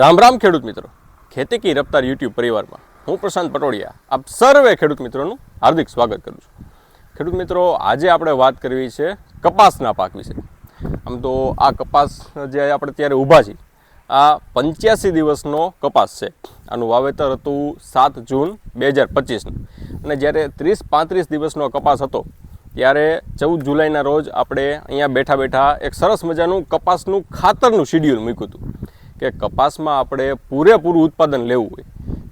રામ રામ ખેડૂત મિત્રો. ખેતી કી રફતાર યુટ્યુબ પરિવારમાં હું પ્રશાંત પટોડિયા આપ સર્વે ખેડૂત મિત્રોનું હાર્દિક સ્વાગત કરું છું. ખેડૂત મિત્રો, આજે આપણે વાત કરવી છે કપાસના પાક વિશે. આમ તો આ કપાસ જે આપણે ત્યારે ઊભા છીએ, આ પંચ્યાસી દિવસનો કપાસ છે. આનું વાવેતર હતું સાત જૂન બે હજાર પચીસનું. અને જ્યારે ત્રીસ પાંત્રીસ દિવસનો કપાસ હતો, ત્યારે ચૌદ જુલાઈના રોજ આપણે અહીંયા બેઠા બેઠા એક સરસ મજાનું કપાસનું ખાતરનું શિડ્યુલ મૂક્યું હતું. કે કપાસમાં આપણે પૂરેપૂરું ઉત્પાદન લેવું હોય,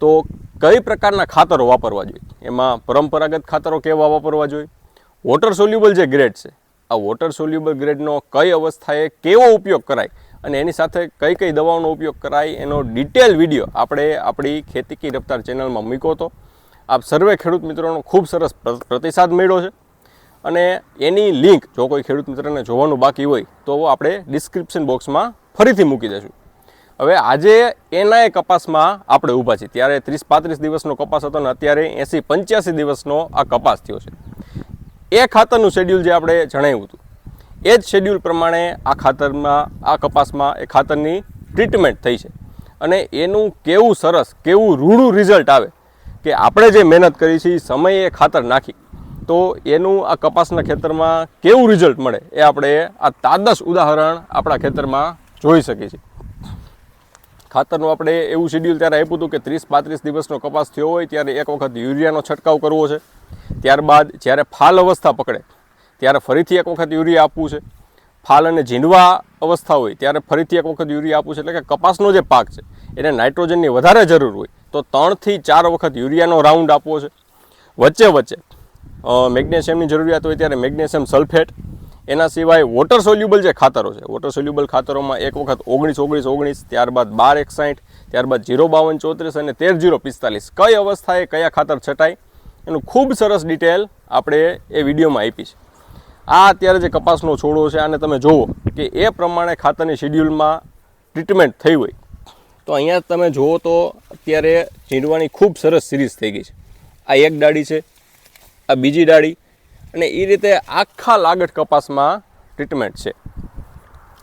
તો કઈ પ્રકારના ખાતરો વાપરવા જોઈએ? એમાં પરંપરાગત ખાતરો કેવા વાપરવા જોઈએ? વોટર સોલ્યુબલ જે ગ્રેડ છે, આ વોટર સોલ્યુબલ ગ્રેડનો કઈ અવસ્થાએ કેવો ઉપયોગ કરાય અને એની સાથે કઈ કઈ દવાઓનો ઉપયોગ કરાય એનો ડિટેલ વીડિયો આપણે આપણી ખેતી કી રફતાર ચેનલમાં મૂક્યો હતો. આપ સર્વે ખેડૂત મિત્રોનો ખૂબ સરસ પ્ર- પ્રતિસાદ મળ્યો છે. અને એની લિંક જો કોઈ ખેડૂત મિત્રને જોવાનું બાકી હોય, તો આપણે ડિસ્ક્રિપ્શન બોક્સમાં ફરીથી મૂકી દઈશું. હવે આજે એના એ કપાસમાં આપણે ઊભા છીએ. ત્યારે ત્રીસ પાંત્રીસ દિવસનો કપાસ હતો ને અત્યારે એંસી પંચ્યાસી દિવસનો આ કપાસ થયો છે. એ ખાતરનું શેડ્યુલ જે આપણે જણાવ્યું હતું, એ જ શેડ્યુલ પ્રમાણે આ ખાતરમાં, આ કપાસમાં એ ખાતરની ટ્રીટમેન્ટ થઈ છે. અને એનું કેવું સરસ, કેવું રૂડું રિઝલ્ટ આવે કે આપણે જે મહેનત કરી છે સમયે ખાતર નાખી, તો એનું આ કપાસના ખેતરમાં કેવું રિઝલ્ટ મળે એ આપણે આ તાદસ ઉદાહરણ આપણા ખેતરમાં જોઈ શકીએ છીએ. ખાતરનું આપણે એવું શેડ્યુલ ત્યારે આપ્યું હતું કે ત્રીસ પાંત્રીસ દિવસનો કપાસ થયો હોય ત્યારે એક વખત યુરિયાનો છંટકાવ કરવો છે. ત્યારબાદ જ્યારે ફાલ અવસ્થા પકડે, ત્યારે ફરીથી એક વખત યુરિયા આપવું છે. ફાલ અને ઝીંડવા અવસ્થા હોય ત્યારે ફરીથી એક વખત યુરિયા આપવું છે. એટલે કે કપાસનો જે પાક છે, એને નાઇટ્રોજનની વધારે જરૂર હોય તો ત્રણથી ચાર વખત યુરિયાનો રાઉન્ડ આપવો છે. વચ્ચે વચ્ચે મેગ્નેશિયમની જરૂરિયાત હોય ત્યારે મેગ્નેશિયમ સલ્ફેટ એના સિવાય વોટર સોલ્યુબલ જે ખાતરો છે વોટર સોલ્યુબલ ખાતરોમાં એક વખત ઓગણીસ ઓગણીસ ઓગણીસ, ત્યારબાદ બાર એકસાઠ, ત્યારબાદ જીરો બાવન, ચોત્રીસ અને તેર જીરો પિસ્તાલીસ. કઈ અવસ્થાએ કયા ખાતર છટાય? એનું ખૂબ સરસ ડિટેલ આપણે એ વિડીયોમાં આપી છે. આ અત્યારે જે કપાસનો છોડો છે, આને તમે જુઓ કે એ પ્રમાણે ખાતરની શેડ્યુલમાં ટ્રીટમેન્ટ થઈ હોય. તો અહીંયા તમે જુઓ તો અત્યારે ઝીંડવાની ખૂબ સરસ સિરીઝ થઈ ગઈ છે. આ એક ડાળી છે, આ બીજી ડાળી અને એ રીતે આખા લાગટ કપાસમાં ટ્રીટમેન્ટ છે.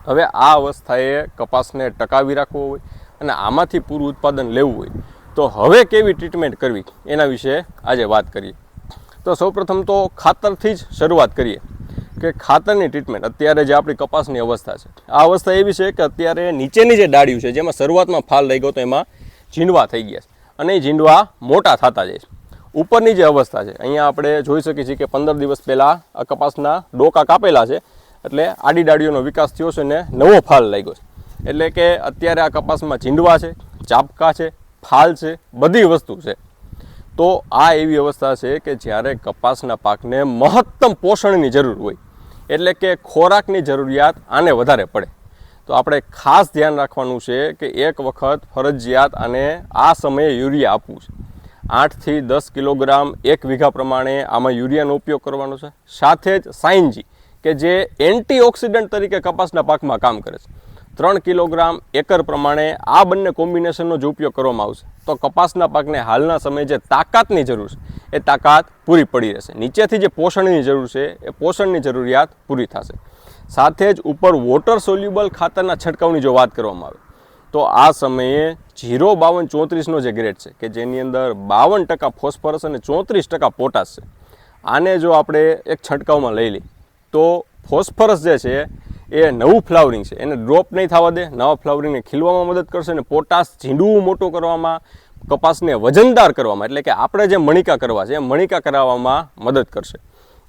હવે આ અવસ્થાએ કપાસને ટકાવી રાખવો હોય અને આમાંથી પૂરું ઉત્પાદન લેવું હોય, તો હવે કેવી ટ્રીટમેન્ટ કરવી? એના વિશે આજે વાત કરીએ. તો સૌપ્રથમ તો ખાતરથી જ શરૂઆત કરીએ કે ખાતરની ટ્રીટમેન્ટ અત્યારે જે આપણી કપાસની અવસ્થા છે. આ અવસ્થા એવી છે કે અત્યારે નીચેની જે ડાળીઓ છે, જેમાં શરૂઆતમાં ફાલ લઈ ગયો તો એમાં ઝીંડવા થઈ ગયા છે. અને એ ઝીંડવા મોટા થતા જાય છે. ઉપરની જે અવસ્થા છે, અહીંયા આપણે જોઈ શકીએ છીએ કે પંદર દિવસ પહેલાં કપાસના ડોકા કાપેલા છે, એટલે આડી ડાળીઓનો વિકાસ થયો છે ને નવો ફાલ લાગ્યો છે. એટલે કે અત્યારે આ કપાસમાં ઝીંડવા છે, ચાપકા છે, ફાલ છે, બધી વસ્તુ છે. તો આ એવી અવસ્થા છે કે જ્યારે કપાસના પાકને મહત્તમ પોષણની જરૂર હોય, એટલે કે ખોરાકની જરૂરિયાત આને વધારે પડે. તો આપણે ખાસ ધ્યાન રાખવાનું છે કે એક વખત ફરજિયાત આને આ સમયે યુરિયા આપવું છે. આઠથી દસ કિલોગ્રામ એક વીઘા પ્રમાણે આમાં યુરિયાનો ઉપયોગ કરવાનો છે. સાથે જ સાઇનજી, કે જે એન્ટીઓક્સિડન્ટ તરીકે કપાસના પાકમાં કામ કરે છે. ત્રણ કિલોગ્રામ એકર પ્રમાણે આ બંને કોમ્બિનેશનનો જ ઉપયોગ કરવામાં આવશે. તો કપાસના પાકને હાલના સમયે જે તાકાતની જરૂર છે, એ તાકાત પૂરી પડી રહેશે. નીચેથી જે પોષણની જરૂર છે, એ પોષણની જરૂરિયાત પૂરી થશે. સાથે જ ઉપર વોટર સોલ્યુબલ ખાતરના છંટકાવની જો વાત કરવામાં આવે તો આ સમયે જીરો બાવન ચોત્રીસનો જે ગ્રેડ છે, કે જેની અંદર બાવન ટકા ફોસ્ફરસ અને ચોત્રીસ ટકા પોટાશ છે, આને જો આપણે એક છંટકાવમાં લઈ લઈએ, તો ફોસ્ફરસ જે છે, એ નવું ફ્લાવરિંગ છે, એને ડ્રોપ નહીં થવા દે, નવા ફ્લાવરિંગને ખીલવામાં મદદ કરશે અને પોટાશ ઝીંડવું મોટું કરવામાં, કપાસને વજનદાર કરવામાં, એટલે કે આપણે જે મણિકા કરવા છે, એ મણિકા કરાવવામાં મદદ કરશે.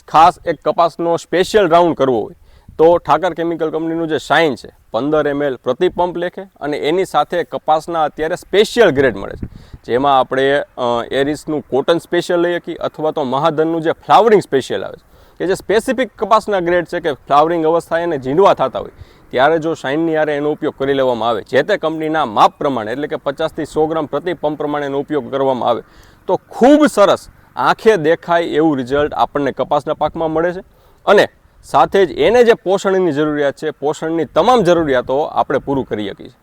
ખાસ એક કપાસનો સ્પેશિયલ રાઉન્ડ કરવો હોય તો ઠાકર કેમિકલ કંપનીનું જે શાઇન છે, પંદર એમએલ પ્રતિ પંપ લેખે અને એની સાથે કપાસના અત્યારે સ્પેશિયલ ગ્રેડ મળે છે. જેમાં આપણે એરિસનું કોટન સ્પેશિયલ લઈ શકીએ અથવા તો મહાધનનું જે ફ્લાવરિંગ સ્પેશિયલ આવે છે. કે જે સ્પેસિફિક કપાસના ગ્રેડ છે કે ફ્લાવરિંગ અવસ્થા એને ઝીંડવા થતા હોય, ત્યારે જો શાઇનની યારે એનો ઉપયોગ કરી લેવામાં આવે, જે તે કંપનીના માપ પ્રમાણે, એટલે કે પચાસથી સો ગ્રામ પ્રતિ પંપ પ્રમાણે એનો ઉપયોગ કરવામાં આવે, તો ખૂબ સરસ આંખે દેખાય એવું રિઝલ્ટ આપણને કપાસના પાકમાં મળે છે. અને સાથે જ એને જે પોષણની જરૂરિયાત છે, પોષણની તમામ જરૂરિયાતો આપણે પૂરું કરી શકીએ છીએ.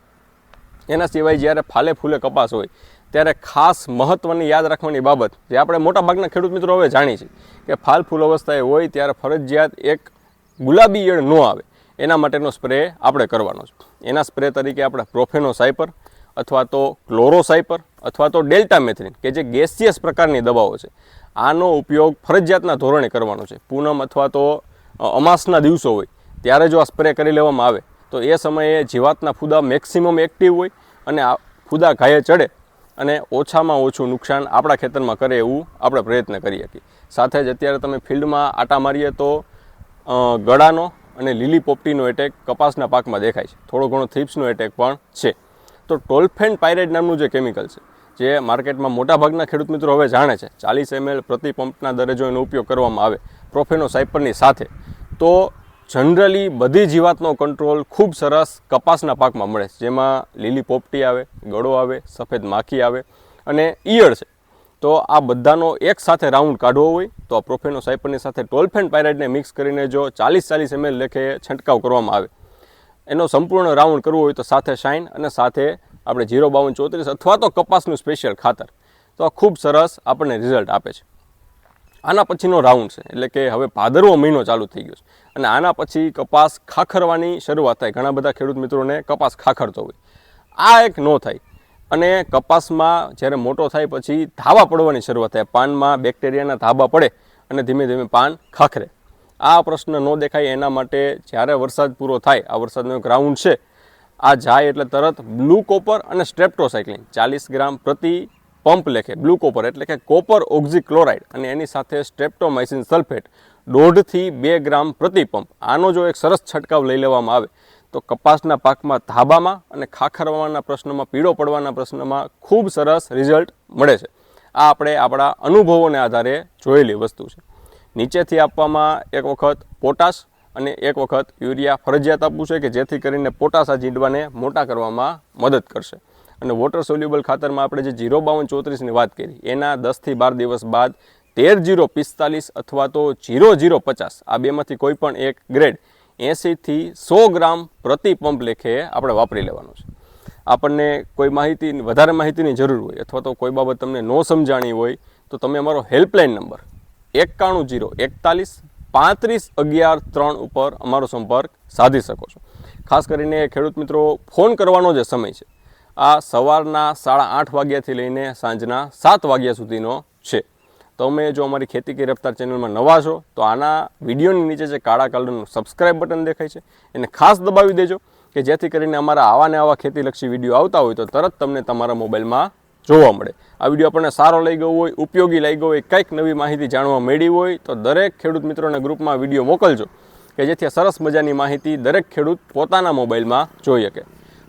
એના સિવાય જ્યારે ફાલે ફૂલે કપાસ હોય, ત્યારે ખાસ મહત્ત્વની યાદ રાખવાની બાબત જે આપણે મોટાભાગના ખેડૂત મિત્રો હવે જાણીએ છીએ કે ફાલ ફૂલ અવસ્થાએ હોય ત્યારે ફરજિયાત એક ગુલાબી ઈયળ ન આવે. એના માટેનો સ્પ્રે આપણે કરવાનો છે. એના સ્પ્રે તરીકે આપણે પ્રોફેનો સાયપર અથવા તો ક્લોરોસાઇપર અથવા તો ડેલ્ટામેથ્રિન કે જે ગેસિયસ પ્રકારની દવાઓ છે, આનો ઉપયોગ ફરજિયાતના ધોરણે કરવાનો છે. પૂનમ અથવા તો અમાસના દિવસો હોય, ત્યારે જો આ સ્પ્રે કરી લેવામાં આવે, તો એ સમયે જીવાતના ફૂદા મેક્સિમમ એક્ટિવ હોય અને આ ફૂદા ઘાયે ચડે અને ઓછામાં ઓછું નુકસાન આપણા ખેતરમાં કરે એવું આપણે પ્રયત્ન કરી શકીએ. સાથે જ અત્યારે તમે ફિલ્ડમાં આટા મારીએ તો ગળાનો અને લીલી પોપટીનો એટેક કપાસના પાકમાં દેખાય છે. થોડો ઘણો થ્રિપ્સનો એટેક પણ છે. તો ટોલ્ફેન પાયરેટ નામનું જે કેમિકલ છે, જે માર્કેટમાં મોટાભાગના ખેડૂત મિત્રો હવે જાણે છે. ચાલીસ એમએલ પ્રતિ પંપના દરે જો એનો ઉપયોગ કરવામાં આવે. પ્રોફેનો સાયપરની સાથે, તો જનરલી બધી જીવાતનો કંટ્રોલ ખૂબ સરસ કપાસના પાકમાં મળે છે. જેમાં લીલી પોપટી આવે, ગળો આવે, સફેદ માખી આવે અને ઈયળ છે. તો આ બધાનો એક સાથે રાઉન્ડ કાઢવો હોય, તો આ પ્રોફેનો સાયપરની સાથે ટોલ્ફેન પાયરાઇડને મિક્સ કરીને જો ચાલીસ ચાલીસ એમએલ લેખે છંટકાવ કરવામાં આવે. એનો સંપૂર્ણ રાઉન્ડ કરવો હોય તો સાથે શાઇન અને સાથે આપણે જીરો બાવન ચોત્રીસ અથવા તો કપાસનું સ્પેશિયલ ખાતર. તો આ ખૂબ સરસ આપણને રિઝલ્ટ આપે છે. આના પછીનો રાઉન્ડ છે. એટલે કે હવે ભાદરવો મહિનો ચાલુ થઈ ગયો છે. અને આના પછી કપાસ ખાખરવાની શરૂઆત થાય. ઘણા બધા ખેડૂત મિત્રોને કપાસ ખાખરતો હોય. આ એક ન થાય. અને કપાસમાં જ્યારે મોટો થાય પછી ધાબા પડવાની શરૂઆત થાય. પાનમાં બેક્ટેરિયાના ધાબા પડે અને ધીમે ધીમે પાન ખાખરે. આ પ્રશ્ન ન દેખાય એના માટે જ્યારે વરસાદ પૂરો થાય, આ વરસાદનો એક રાઉન્ડ છે. આ જાય એટલે તરત બ્લુ કોપર અને સ્ટ્રેપ્ટોસાયક્લિન. ચાલીસ ગ્રામ પ્રતિ પંપ લેખે બ્લુ કોપર એટલે કે કોપર ઓક્ઝીક્લોરાઇડ અને એની સાથે સ્ટ્રેપ્ટોમાઇસિન સલ્ફેટ દોઢથી બે ગ્રામ પ્રતિ પંપ. આનો જો એક સરસ છંટકાવ લઈ લેવામાં આવે, તો કપાસના પાકમાં ધાબામાં અને ખાખરવાના પ્રશ્નમાં, પીળો પડવાના પ્રશ્નમાં ખૂબ સરસ રિઝલ્ટ મળે છે. આ આપણે આપણા અનુભવોને આધારે જોયેલી વસ્તુ છે. નીચેથી આપવામાં એક વખત પોટાશ અને એક વખત યુરિયા ફરજિયાત આપવું છે કે જેથી કરીને પોટાશ આ જીંડવાને મોટા કરવામાં મદદ કરશે. અને વોટર સોલ્યુબલ ખાતરમાં આપણે જે જીરો બાવન ચોત્રીસની વાત કરી, એના દસથી બાર દિવસ બાદ તેર જીરો પિસ્તાલીસ અથવા તો જીરો જીરો પચાસ, આ બેમાંથી કોઈ પણ એક ગ્રેડ એંસીથી સો ગ્રામ પ્રતિ પંપ લેખે આપણે વાપરી લેવાનું છે. આપણને કોઈ માહિતી, વધારે માહિતીની જરૂર હોય અથવા તો કોઈ બાબત તમને ન સમજાણી હોય, તો તમે અમારો હેલ્પલાઇન નંબર એકાણું જીરો એકતાલીસ પાંત્રીસ અગિયાર ત્રણ ઉપર અમારો સંપર્ક સાધી શકો છો. ખાસ કરીને ખેડૂત મિત્રો, ફોન કરવાનો જે સમય છે. આ સવારના સાડા આઠ વાગ્યાથી લઈને સાંજના સાત વાગ્યા સુધીનો છે. તમે જો અમારી ખેતી કે રફતાર ચેનલમાં નવા છો, તો આના વિડીયોની નીચે જે કાળા કલરનું સબસ્ક્રાઇબ બટન દેખાય છે, એને ખાસ દબાવી દેજો, કે જેથી કરીને અમારા આવા ને આવા ખેતીલક્ષી વીડિયો આવતા હોય તો તરત તમને તમારા મોબાઈલમાં જોવા મળે. આ વીડિયો આપણને સારો લઈ ગયો હોય, ઉપયોગી લઈ ગયો હોય, કંઈક નવી માહિતી જાણવા મળી હોય, તો દરેક ખેડૂત મિત્રોના ગ્રુપમાં વીડિયો મોકલજો, કે જેથી સરસ મજાની માહિતી દરેક ખેડૂત પોતાના મોબાઈલમાં જોઈ શકે.